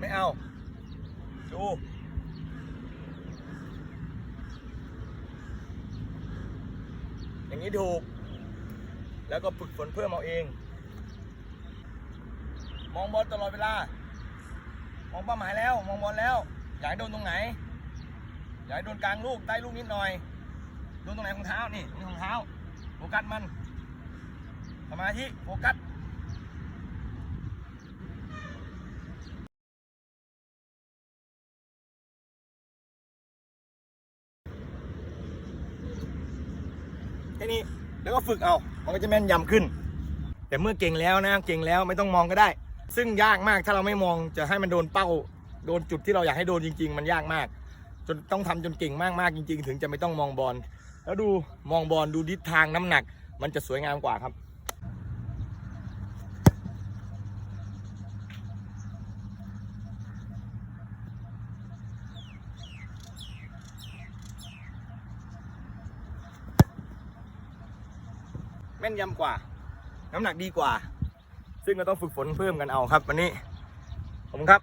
ไม่เอา ดู อย่างนี้ถูก แล้วก็ฝึกฝนเพิ่มเอาเอง มองบอลตลอดเวลา มองเป้าหมายแล้ว มองบอลแล้ว อยากโดนตรงไหน อยากโดนกลางลูก ใต้ลูกนิดหน่อย โดนตรงไหนของเท้านี่นี่ของเท้า โฟกัสมัน สมาธิ โฟกัส ค่นี้แล้วก็ฝึกเอา มันก็จะแม่นยำขึ้น แต่เมื่อเก่งแล้วนะ เก่งแล้วไม่ต้องมองก็ได้ ซึ่งยากมากถ้าเราไม่มองจะให้มันโดนเป้า โดนจุดที่เราอยากให้โดนจริง ๆ มันยากมาก จนต้องทำจนเก่งมากๆจริง ๆ ถึงจะไม่ต้องมองบอล แล้วดูมองบอลดูทิศทางน้ำหนัก มันจะสวยงามกว่าครับ แม่นยำกว่า น้ำหนักดีกว่า ซึ่งก็ต้องฝึกฝนเพิ่มกันเอาครับวันนี้ ขอบคุณครับ